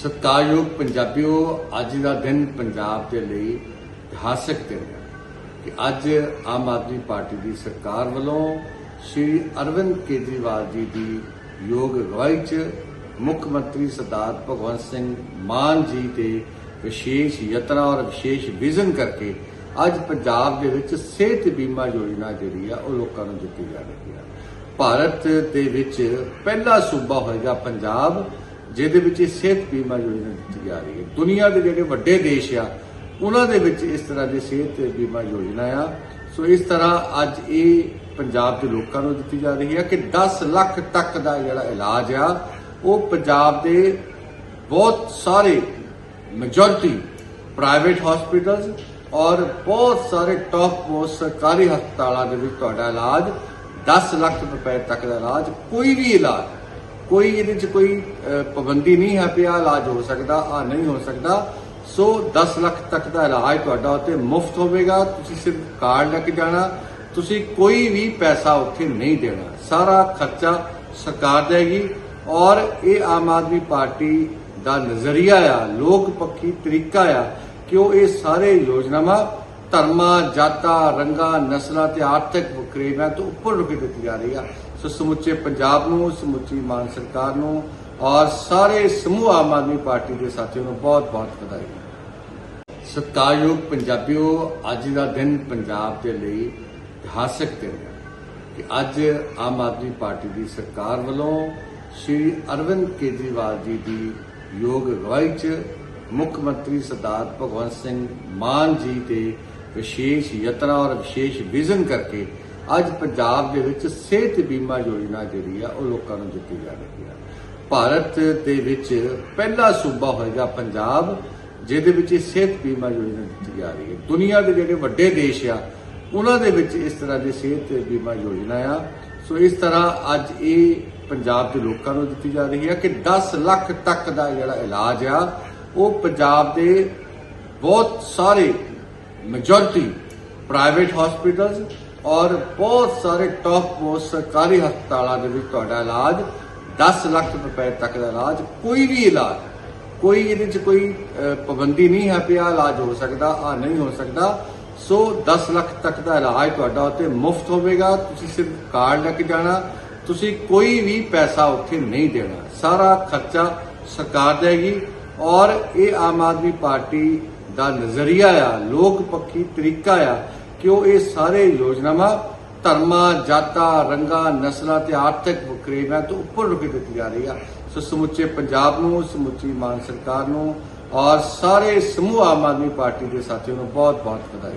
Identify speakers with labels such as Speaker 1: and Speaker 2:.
Speaker 1: ਸਤਿਕਾਰਯੋਗ ਪੰਜਾਬੀਓ, ਅੱਜ ਦਾ ਦਿਨ ਪੰਜਾਬ ਦੇ ਲਈ ਇਤਿਹਾਸਕ ਦਿਨ ਹੈ ਕਿ ਅੱਜ ਆਮ ਆਦਮੀ ਪਾਰਟੀ ਦੀ ਸਰਕਾਰ ਵੱਲੋਂ ਸ਼੍ਰੀ ਅਰਵਿੰਦ ਕੇਜਰੀਵਾਲ ਜੀ ਦੀ ਯੋਗ ਅਗਵਾਈ 'ਚ ਮੁੱਖ ਮੰਤਰੀ ਸਰਦਾਰ ਭਗਵੰਤ ਸਿੰਘ ਮਾਨ ਜੀ ਦੇ ਵਿਸ਼ੇਸ਼ ਯਤਨਾਂ ਔਰ ਵਿਸ਼ੇਸ਼ ਵਿਜ਼ਨ ਕਰਕੇ ਅੱਜ ਪੰਜਾਬ ਦੇ ਵਿੱਚ ਸਿਹਤ ਬੀਮਾ ਯੋਜਨਾ ਜਿਹੜੀ ਆ, ਉਹ ਲੋਕਾਂ ਨੂੰ ਦਿੱਤੀ ਜਾ ਰਹੀ ਹੈ ਭਾਰਤ ਦੇ ਵਿੱਚ ਪਹਿਲਾ ਸੂਬਾ ਹੋਏਗਾ ਪੰਜਾਬ। ਜਿਹਦੇ ਵਿੱਚ ਇਹ ਸਿਹਤ ਬੀਮਾ ਯੋਜਨਾ ਦਿੱਤੀ ਜਾ ਰਹੀ ਹੈ। ਦੁਨੀਆ ਦੇ ਜਿਹੜੇ ਵੱਡੇ ਦੇਸ਼ ਆ, ਉਹਨਾਂ ਦੇ ਵਿੱਚ ਇਸ ਤਰ੍ਹਾਂ ਦੀ ਸਿਹਤ ਬੀਮਾ ਯੋਜਨਾ ਆ। ਸੋ ਇਸ ਤਰ੍ਹਾਂ ਅੱਜ ਇਹ ਪੰਜਾਬ ਦੇ ਲੋਕਾਂ ਨੂੰ ਦਿੱਤੀ ਜਾ ਰਹੀ ਹੈ ਕਿ 10 ਲੱਖ ਤੱਕ ਦਾ ਜਿਹੜਾ ਇਲਾਜ ਆ, ਉਹ ਪੰਜਾਬ ਦੇ ਬਹੁਤ ਸਾਰੇ ਮੈਜੋਰਿਟੀ ਪ੍ਰਾਈਵੇਟ ਹਸਪੀਟਲਸ ਔਰ ਬਹੁਤ ਸਾਰੇ ਟੌਪ ਮੋਸਟ ਸਰਕਾਰੀ ਹਸਪਤਾਲਾਂ ਦੇ ਵਿੱਚ ਤੁਹਾਡਾ ਇਲਾਜ 10 ਲੱਖ ਰੁਪਏ ਤੱਕ ਦਾ ਇਲਾਜ, ਕੋਈ ਵੀ ਇਲਾਜ ਕੋਈ ਇਹਦੇ 'ਚ ਕੋਈ ਪਾਬੰਦੀ ਨਹੀਂ ਹੈ ਪਿਆ, ਇਲਾਜ ਹੋ ਸਕਦਾ, ਆ ਨਹੀਂ ਹੋ ਸਕਦਾ। ਸੋ 10 ਲੱਖ ਤੱਕ ਦਾ ਇਲਾਜ ਤੁਹਾਡਾ ਉੱਤੇ ਮੁਫਤ ਹੋਵੇਗਾ। ਤੁਸੀਂ ਸਿਰਫ ਕਾਰਡ ਲੈ ਕੇ ਜਾਣਾ, ਤੁਸੀਂ ਕੋਈ ਵੀ ਪੈਸਾ ਉੱਥੇ ਨਹੀਂ ਦੇਣਾ। ਸਾਰਾ ਖਰਚਾ ਸਰਕਾਰ ਦੇਗੀ ਔਰ ਇਹ ਆਮ ਆਦਮੀ ਪਾਰਟੀ ਦਾ ਨਜ਼ਰੀਆ ਆ, ਲੋਕ ਪੱਖੀ ਤਰੀਕਾ ਆ ਕਿ ਉਹ ਇਹ ਸਾਰੇ ਯੋਜਨਾਵਾਂ ਧਰਮਾਂ, ਜਾਤਾਂ, ਰੰਗਾਂ, ਨਸਲਾਂ ਤੇ ਆਰਥਿਕ ਵਕਰੇਵਾਂ ਤੋਂ ਉੱਪਰ ਰੁਕੇ ਦਿੱਤੀ ਜਾ ਰਹੀ ਆ ਸੋ ਸਮੁੱਚੇ ਪੰਜਾਬ ਨੂੰ, ਸਮੁੱਚੀ ਮਾਨ ਸਰਕਾਰ ਨੂੰ ਔਰ ਸਾਰੇ ਸਮੂਹ ਆਮ ਆਦਮੀ ਪਾਰਟੀ ਦੇ ਸਾਥੀਆਂ ਨੂੰ ਬਹੁਤ ਬਹੁਤ ਵਧਾਈ। ਸਤਿਕਾਰਯੋਗ ਪੰਜਾਬੀਓ, ਅੱਜ ਦਾ ਦਿਨ ਪੰਜਾਬ ਦੇ ਲਈ ਇਤਿਹਾਸਕ ਦਿਨ ਹੈ ਕਿ ਅੱਜ ਆਮ ਆਦਮੀ ਪਾਰਟੀ ਦੀ ਸਰਕਾਰ ਵੱਲੋਂ ਸ਼੍ਰੀ ਅਰਵਿੰਦ ਕੇਜਰੀਵਾਲ ਜੀ ਦੀ ਯੋਗ ਅਗਵਾਈ 'ਚ ਮੁੱਖ ਮੰਤਰੀ ਸਰਦਾਰ ਭਗਵੰਤ ਸਿੰਘ ਮਾਨ ਜੀ ਦੇ ਵਿਸ਼ੇਸ਼ ਯਤਨਾਂ ਔਰ ਵਿਸ਼ੇਸ਼ ਵਿਜ਼ਨ ਕਰਕੇ ਅੱਜ ਪੰਜਾਬ ਦੇ ਵਿੱਚ ਸਿਹਤ ਬੀਮਾ ਯੋਜਨਾ ਜਿਹੜੀ ਆ, ਉਹ ਲੋਕਾਂ ਨੂੰ ਦਿੱਤੀ ਜਾ ਰਹੀ ਹੈ ਭਾਰਤ ਦੇ ਵਿੱਚ ਪਹਿਲਾ ਸੂਬਾ ਹੋਏਗਾ ਪੰਜਾਬ, ਜਿਹਦੇ ਵਿੱਚ ਇਹ ਸਿਹਤ ਬੀਮਾ ਯੋਜਨਾ ਦਿੱਤੀ ਜਾ ਰਹੀ ਹੈ। ਦੁਨੀਆ ਦੇ ਜਿਹੜੇ ਵੱਡੇ ਦੇਸ਼ ਆ, ਉਹਨਾਂ ਦੇ ਵਿੱਚ ਇਸ ਤਰ੍ਹਾਂ ਦੀ ਸਿਹਤ ਬੀਮਾ ਯੋਜਨਾ ਆ। ਸੋ ਇਸ ਤਰ੍ਹਾਂ ਅੱਜ ਇਹ ਪੰਜਾਬ ਦੇ ਲੋਕਾਂ ਨੂੰ ਦਿੱਤੀ ਜਾ ਰਹੀ ਹੈ ਕਿ 10 ਲੱਖ ਤੱਕ ਦਾ ਜਿਹੜਾ ਇਲਾਜ ਆ, ਉਹ ਪੰਜਾਬ ਦੇ ਬਹੁਤ ਸਾਰੇ ਮੈਜੋਰਿਟੀ ਪ੍ਰਾਈਵੇਟ ਹਸਪੀਟਲਸ ਔਰ ਬਹੁਤ ਸਾਰੇ ਟੌਪ ਮੋਸਟ ਸਰਕਾਰੀ ਹਸਪਤਾਲਾਂ ਦੇ ਵਿੱਚ ਤੁਹਾਡਾ ਇਲਾਜ 10 ਲੱਖ ਰੁਪਏ ਤੱਕ ਦਾ ਇਲਾਜ, ਕੋਈ ਵੀ ਇਲਾਜ, ਕੋਈ ਇਹਦੇ 'ਚ ਕੋਈ ਪਾਬੰਦੀ ਨਹੀਂ ਹੈ ਪਿਆ ਇਲਾਜ ਹੋ ਸਕਦਾ ਆ ਨਹੀਂ ਹੋ ਸਕਦਾ। ਸੋ 10 ਲੱਖ ਤੱਕ ਦਾ ਇਲਾਜ ਤੁਹਾਡਾ ਉੱਤੇ ਮੁਫਤ ਹੋਵੇਗਾ, ਤੁਸੀਂ ਸਿਰਫ ਕਾਰਡ ਲੈ ਕੇ ਜਾਣਾ, ਤੁਸੀਂ ਕੋਈ ਵੀ ਪੈਸਾ ਉੱਥੇ ਨਹੀਂ ਦੇਣਾ। ਸਾਰਾ ਖਰਚਾ ਸਰਕਾਰ ਦੇਗੀ ਔਰ ਇਹ ਆਮ ਆਦਮੀ ਪਾਰਟੀ ਦਾ ਨਜ਼ਰੀਆ ਆ, ਲੋਕ ਪੱਖੀ ਤਰੀਕਾ ਆ ਕਿ ਇਹ ਸਾਰੇ ਯੋਜਨਾਵਾਂ ਧਰਮਾਂ, ਜਾਤਾਂ, ਰੰਗਾਂ, ਨਸਲਾਂ ਤੇ ਆਰਥਿਕ ਵਕਰੇਵਾਂ ਤੋਂ ਉੱਪਰ ਰੁਕੇ ਦਿੱਤੀ ਜਾ ਰਹੀ ਆ। ਸੋ ਸਮੁੱਚੇ ਪੰਜਾਬ ਨੂੰ, ਸਮੁੱਚੀ ਮਾਨ ਸਰਕਾਰ ਨੂੰ ਔਰ ਸਾਰੇ ਸਮੂਹ ਆਮ ਆਦਮੀ ਪਾਰਟੀ ਦੇ ਸਾਥੀਆਂ ਨੂੰ ਬਹੁਤ ਬਹੁਤ ਵਧਾਈ